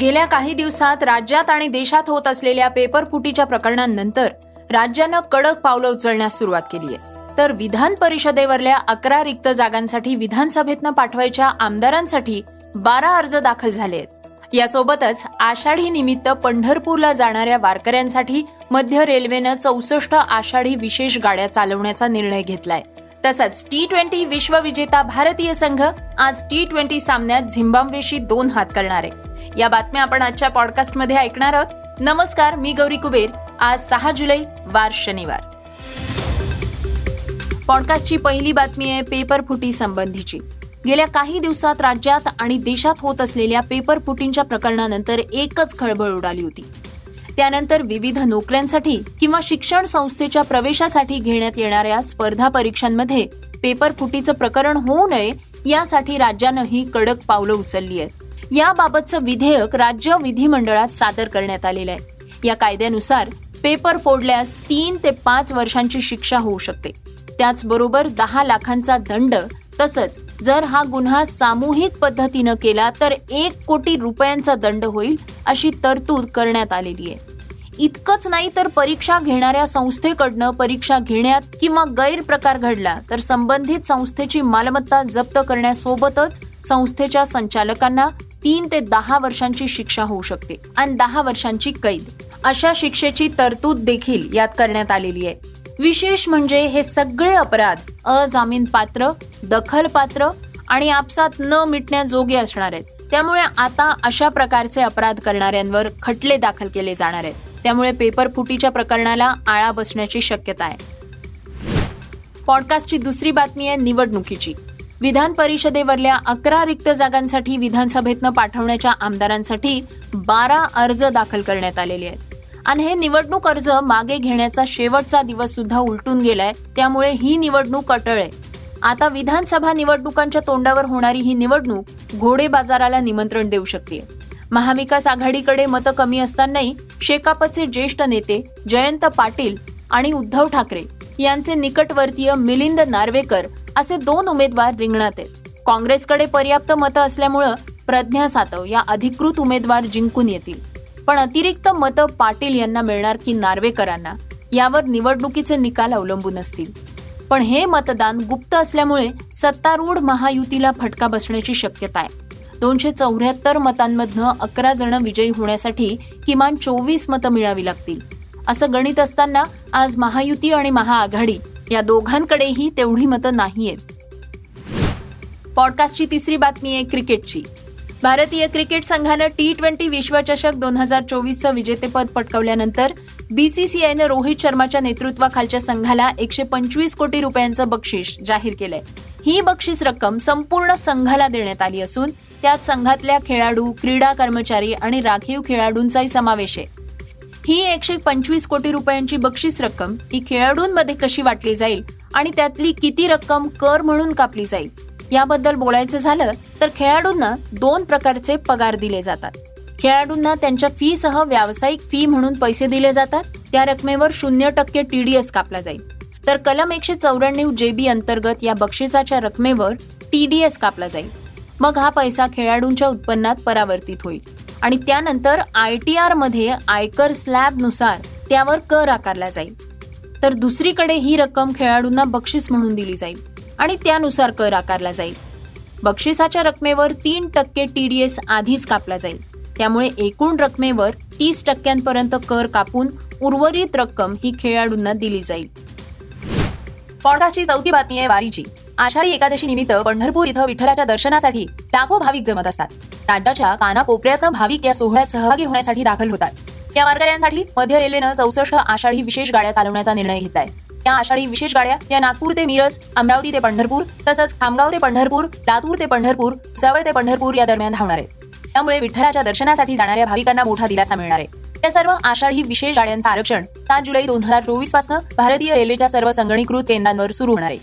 गेल्या काही दिवसात राज्यात आणि देशात होत असलेल्या पेपर फुटीच्या प्रकरणांनंतर राज्यानं कडक पावलं उचलण्यास सुरुवात केली आहे. तर विधान परिषदेवरल्या अकरा रिक्त जागांसाठी विधानसभेतनं पाठवायच्या आमदारांसाठी बारा अर्ज दाखल झाले आहेत. यासोबतच आषाढी निमित्त पंढरपूरला जाणाऱ्या वारकऱ्यांसाठी मध्य रेल्वेनं चौसष्ट आषाढी विशेष गाड्या चालवण्याचा निर्णय घेतलाय. तसंच टी ट्वेंटी विश्वविजेता भारतीय संघ आज टी ट्वेंटी सामन्यात झिम्बाब्वेशी दोन हात करणार. आहे या बातम्या आपण आजच्या पॉडकास्टमध्ये ऐकणार आहोत. नमस्कार मी गौरी कुबेर. आज सहा जुलै वार शनिवार. पॉडकास्टची पहिली बातमी आहे पेपर फुटी संबंधीची. गेल्या काही दिवसात राज्यात आणि देशात होत असलेल्या पेपर फुटींच्या प्रकरणानंतर एकच खळबळ उडाली होती. त्यानंतर विविध नोकऱ्यांसाठी किंवा शिक्षण संस्थेच्या प्रवेशासाठी घेण्यात येणाऱ्या स्पर्धा परीक्षांमध्ये पेपर फुटीचं प्रकरण होऊ नये यासाठी राज्यानं ही कडक पावलं उचलली आहेत. याबाबतचं विधेयक राज्य विधिमंडळात सादर करण्यात आलेलं आहे. या कायद्यानुसार पेपर फोडल्यास तीन ते पाच वर्षांची शिक्षा होऊ शकते. त्याचबरोबर दहा लाखांचा दंड तसंच जर हा गुन्हा सामूहिक पद्धतीनं केला तर एक कोटी रुपयांचा दंड होईल अशी तरतूद करण्यात आलेली आहे. इतकंच नाही तर परीक्षा घेणाऱ्या संस्थेकडनं परीक्षा घेण्यात किंवा गैरप्रकार घडला तर संबंधित संस्थेची मालमत्ता जप्त करण्यासोबतच संस्थेच्या संचालकांना तीन ते दहा वर्षांची शिक्षा होऊ शकते आणि दहा वर्षांची कैद. अशा शिक्षेची तरतूद देखील यात करण्यात आलेली आहे. विशेष म्हणजे हे सगळे अपराध अजामीन पात्र दखल पात्र आणि आपसात न मिटण्याजोगे असणार आहेत. त्यामुळे आता अशा प्रकारचे अपराध करणाऱ्यांवर खटले दाखल केले जाणार आहेत. त्यामुळे पेपर फुटीच्या प्रकरणाला आळा बसण्याची शक्यता आहे. पॉडकास्टची दुसरी बातमी आहे निवडणुकीची. विधान परिषदेवरल्या अकरा रिक्त जागांसाठी विधानसभेतनं पाठवण्याच्या आमदारांसाठी बारा अर्ज दाखल करण्यात आलेले आहेत. आणि हे निवडणूक अर्ज मागे घेण्याचा शेवटचा दिवस सुद्धा उलटून गेलाय त्यामुळे ही निवडणूक अटळ आहे. आता विधानसभा निवडणुकांच्या तोंडावर होणारी ही निवडणूक घोडे बाजाराला निमंत्रण देऊ शकते महाविकास आघाडीकडे मतं कमी असतानाही शेकापचे ज्येष्ठ नेते जयंत पाटील आणि उद्धव ठाकरे यांचे निकटवर्तीय मिलिंद नार्वेकर असे दोन उमेदवार रिंगणात आहेत. काँग्रेसकडे पर्याप्त मतं असल्यामुळं प्रज्ञा सातव या अधिकृत उमेदवार जिंकून येतील. पण अतिरिक्त मतं पाटील यांना मिळणार की नार्वेकरांना यावर निवडणुकीचे निकाल अवलंबून असतील. पण हे मतदान गुप्त असल्यामुळे सत्तारूढ महायुतीला फटका बसण्याची शक्यता आहे. दोनशे चौऱ्याहत्तर मतांमधनं अकरा जण विजयी होण्यासाठी किमान चोवीस मतं मिळावी लागतील. असं गणित असताना आज महायुती आणि महाआघाडी या दोघांकडेही तेवढी मतं नाहीयेत. पॉडकास्टची तिसरी बातमी आहे क्रिकेटची. भारतीय क्रिकेट संघानं टी ट्वेंटी विश्वचषक दोन हजार चोवीसचं विजेतेपद पटकावल्यानंतर बीसीसीआयनं रोहित शर्माच्या नेतृत्वाखालच्या संघाला एकशे पंचवीस कोटी रुपयांचं बक्षीस जाहीर केलंय. ही बक्षीस रक्कम संपूर्ण संघाला देण्यात आली असून त्यात संघातल्या खेळाडू क्रीडा कर्मचारी आणि राखीव खेळाडूंचाही समावेश आहे. ही एकशे पंचवीस कोटी रुपयांची बक्षीस रक्कम ही खेळाडूंमध्ये कशी वाटली जाईल आणि त्यातली किती रक्कम कर म्हणून कापली जाईल याबद्दल बोलायचं झालं तर खेळाडूंना दोन प्रकारचे पगार दिले जातात. खेळाडूंना त्यांच्या फीसह व्यावसायिक फी म्हणून पैसे दिले जातात त्या रकमेवर शून्य टक्के टीडीएस कापला जाईल. तर कलम एकशे चौऱ्याण्णव जेबी अंतर्गत या बक्षिसाच्या रकमेवर टीडीएस कापला जाईल. मग हा पैसा खेळाडूंच्या उत्पन्नात परावर्तित होईल. आणि त्यानंतर आय टी आरमध्ये आयकर स्लॅबनुसार त्यावर कर आकारला जाईल. तर दुसरीकडे ही रक्कम खेळाडूंना बक्षीस म्हणून दिली जाईल आणि त्यानुसार कर आकारला जाईल. बक्षिसाच्या रकमेवर तीन टक्के टी डी एस आधीच कापला जाईल. त्यामुळे एकूण रकमेवर तीस टक्क्यांपर्यंत कर कापून उर्वरित रक्कम ही खेळाडूंना दिली जाईल. पॉडकास्टची चौथी बातमी आहे वारीची. आषाढी एकादशी निमित्त पंढरपूर इथं विठ्ठलाच्या दर्शनासाठी लाखो भाविक जमत असतात. राज्याच्या कानाकोपऱ्यातनं भाविक या सोहळ्यात सहभागी होण्यासाठी दाखल होतात. या वारकऱ्यांसाठी मध्य रेल्वेनं चौसष्ट आषाढी विशेष गाड्या चालवण्याचा निर्णय घेतलाय. या आषाढी विशेष गाड्या या नागपूर ते मिरज अमरावती ते पंढरपूर तसंच खामगाव ते पंढरपूर लातूर ते पंढरपूर जवळ ते पंढरपूर या दरम्यान धावणार आहेत. त्यामुळे विठ्ठलाच्या दर्शनासाठी जाणाऱ्या भाविकांना मोठा दिलासा मिळणार आहे. या सर्व आषाढी विशेष गाड्यांचं आरक्षण सात जुलै दोन हजार चोवीसपासून भारतीय रेल्वेच्या सर्व संगणीकृत केंद्रांवर सुरू होणार आहे.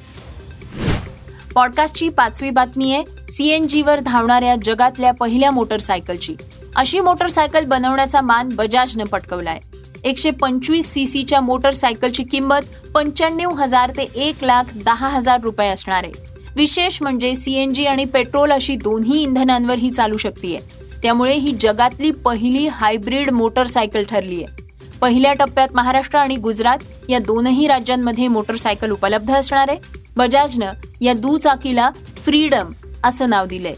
पॉडकास्टची पाचवी बातमी आहे सीएनजीवर धावणाऱ्या जगातल्या पहिल्या मोटरसायकलची. अशी मोटरसायकल बनवण्याचा मान बजाजनं पटकवलाय. एकशे पंचवीस सी सीच्या मोटरसायकलची किंमत पंच्याण्णव हजार ते एक लाख दहा हजार रुपये असणार आहे. विशेष म्हणजे सीएनजी आणि पेट्रोल अशी दोन्ही इंधनांवर ही चालू शकते त्यामुळे ही जगातली पहिली हायब्रिड मोटरसायकल ठरली आहे पहिल्या टप्प्यात महाराष्ट्र आणि गुजरात या दोनही राज्यांमध्ये मोटरसायकल उपलब्ध असणार आहे. बजाजनं या दुचाकीला फ्रीडम असं नाव दिलंय.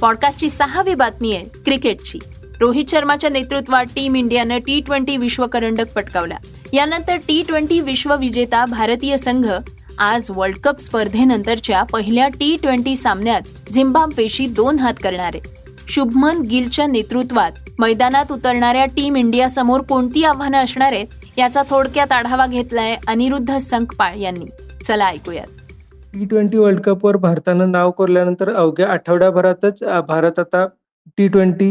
पॉडकास्टची सहावी बातमी आहे क्रिकेटची. रोहित शर्माच्या नेतृत्वात टीम इंडियानं टी ट्वेंटी विश्वकरंडक पटकावला. यानंतर टी ट्वेंटी विश्वविजेता भारतीय संघ आज वर्ल्ड कप स्पर्धेनंतरच्या पहिल्या टी ट्वेंटी सामन्यात झिम्बाब्वेशी दोन हात करणार. आहे शुभमन गिलच्या नेतृत्वात मैदानात उतरणाऱ्या टीम इंडिया समोर कोणती आव्हानं असणार आहेत याचा थोडक्यात आढावा घेतलाय अनिरुद्ध संकपाळ यांनी. चला ऐकूयात. टी ट्वेंटी वर्ल्ड कपवर भारतानं नाव कोरल्यानंतर अवघ्या आठवड्याभरातच भारत आता टी ट्वेंटी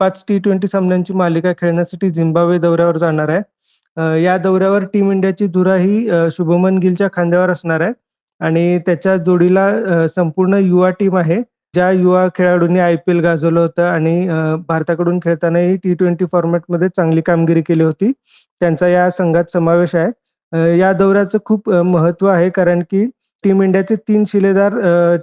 पाच टी ट्वेंटी सामन्यांची मालिका खेळण्यासाठी झिम्बाब्वे दौऱ्यावर जाणार आहे. या दौऱ्यावर टीम इंडियाची धुरा ही शुभमन गिलच्या खांद्यावर असणार आहे. आणि त्याच्या जोडीला संपूर्ण युवा टीम आहे. ज्या युवा खेळाडूंनी आय पी एल गाजवलं होतं आणि भारताकडून खेळतानाही टी ट्वेंटी फॉर्मॅटमध्ये चांगली कामगिरी केली होती. त्यांचा या संघात समावेश आहे. या दौऱ्याचं खूप महत्त्व आहे. कारण की टीम इंडियाचे तीन शिलेदार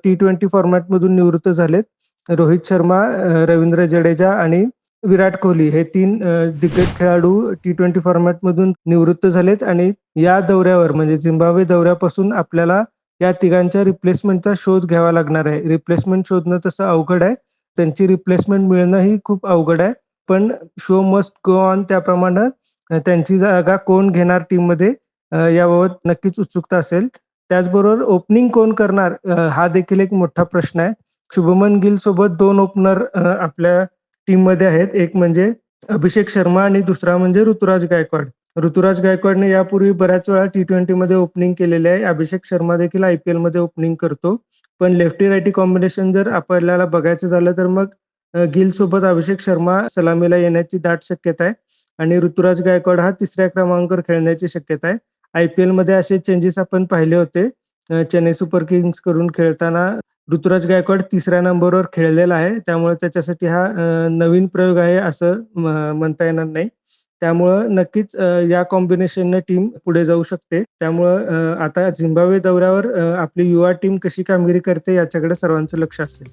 टी ट्वेंटी फॉर्मॅटमधून निवृत्त झालेत. रोहित शर्मा रवींद्र जडेजा आणि विराट कोहली हे तीन दिग्गज खेळाडू टी ट्वेंटी फॉर्मॅटमधून निवृत्त झालेत. आणि या दौऱ्यावर म्हणजे झिम्बाब्वे दौऱ्यापासून आपल्याला या तिघांच्या रिप्लेसमेंटचा शोध घ्यावा लागणार आहे. रिप्लेसमेंट शोधणं तसं अवघड आहे. त्यांची रिप्लेसमेंट मिळणंही खूप अवघड आहे. पण शो मस्ट गो ऑन त्याप्रमाणे त्यांची जागा कोण घेणार टीममध्ये याबाबत नक्कीच उत्सुकता असेल. त्याचबरोबर ओपनिंग कोण करणार हा देखील एक मोठा प्रश्न आहे. शुभमन गिल सोबत दोन ओपनर आपल्या टीममध्ये आहेत. एक म्हणजे अभिषेक शर्मा आणि दुसरा म्हणजे ऋतुराज गायकवाड. ऋतुराज गायकवाडने यापूर्वी बऱ्याच वेळा टी ट्वेंटी मध्ये ओपनिंग केलेले आहे. अभिषेक शर्मा देखील आय पी एलमध्ये ओपनिंग करतो. पण लेफ्टी रायटी कॉम्बिनेशन जर आपल्याला बघायचं झालं तर मग गिल सोबत अभिषेक शर्मा सलामीला येण्याची दाट शक्यता आहे. आणि ऋतुराज गायकवाड हा तिसऱ्या क्रमांकावर खेळण्याची शक्यता आहे. आय पी एलमध्ये असे चेंजेस आपण पाहिले होते. चेन्नई सुपर किंग्स करून खेळताना ऋतुराज गायकवाड तिसऱ्या नंबरवर खेळलेला आहे. त्यामुळे त्याच्यासाठी हा नवीन प्रयोग आहे असं म्हणता येणार नाही. त्यामुळं नक्कीच या कॉम्बिनेशनने टीम पुढे जाऊ शकते. त्यामुळं आता झिम्बाब्वे दौऱ्यावर आपली युवा टीम कशी कामगिरी करते याच्याकडे सर्वांचं लक्ष असेल.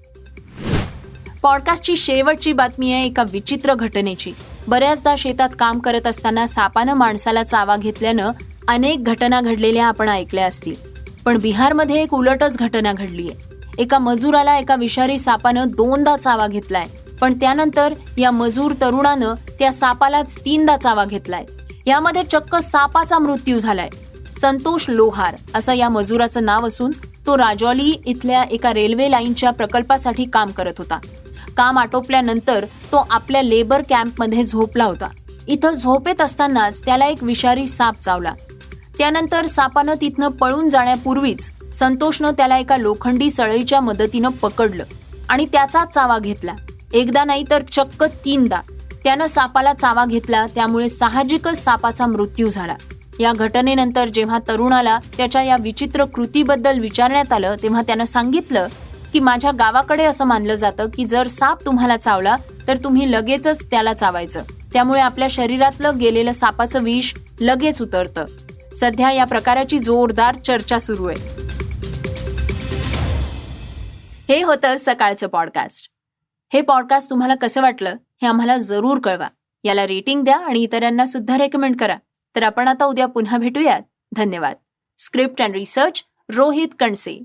पॉडकास्टची शेवटची बातमी आहे एका विचित्र घटनेची. बऱ्याचदा शेतात काम करत असताना सापानं माणसाला चावा घेतल्यानं अनेक घटना घडलेल्या आपण ऐकल्या असतील. पण बिहारमध्ये एक उलटच घटना घडली आहे. एका मजुराला एका विषारी सापानं दोनदा चावा घेतलाय. पण त्यानंतर या मजूर तरुणानं त्या सापालाच तीनदा चावा घेतलाय. यामध्ये चक्क सापाचा मृत्यू झालाय. संतोष लोहार असं या मजुराचं नाव असून तो राजौली इथल्या एका रेल्वे लाईनच्या प्रकल्पासाठी काम करत होता. काम आटोपल्यानंतर तो आपल्या लेबर कॅम्पमध्ये झोपला होता. इथं झोपेत असतानाच त्याला एक विषारी साप चावला. त्यानंतर सापानं तिथनं पळून जाण्यापूर्वीच संतोषनं त्याला एका लोखंडी सळईच्या मदतीनं पकडलं आणि त्याचा चावा घेतला. एकदा नाही तर चक्क तीनदा त्यानं सापाला चावा घेतला त्यामुळे साहजिकच सापाचा मृत्यू झाला. या घटनेनंतर जेव्हा तरुणाला त्याच्या या विचित्र कृतीबद्दल विचारण्यात आलं तेव्हा त्यानं सांगितलं की माझ्या गावाकडे असं मानलं जातं की जर साप तुम्हाला चावला तर तुम्ही लगेचच त्याला चावायचं. त्यामुळे आपल्या शरीरातलं गेलेलं सापाचं विष लगेच उतरतं. सध्या या प्रकाराची जोरदार चर्चा सुरू आहे. हे होतं सकाळचं पॉडकास्ट. हे पॉडकास्ट तुम्हाला कसं वाटलं हे आम्हाला जरूर कळवा. याला रेटिंग द्या आणि इतरांना सुद्धा रेकमेंड करा. तर आपण आता उद्या पुन्हा भेटूयात. धन्यवाद. Script and research Rohit Kanase.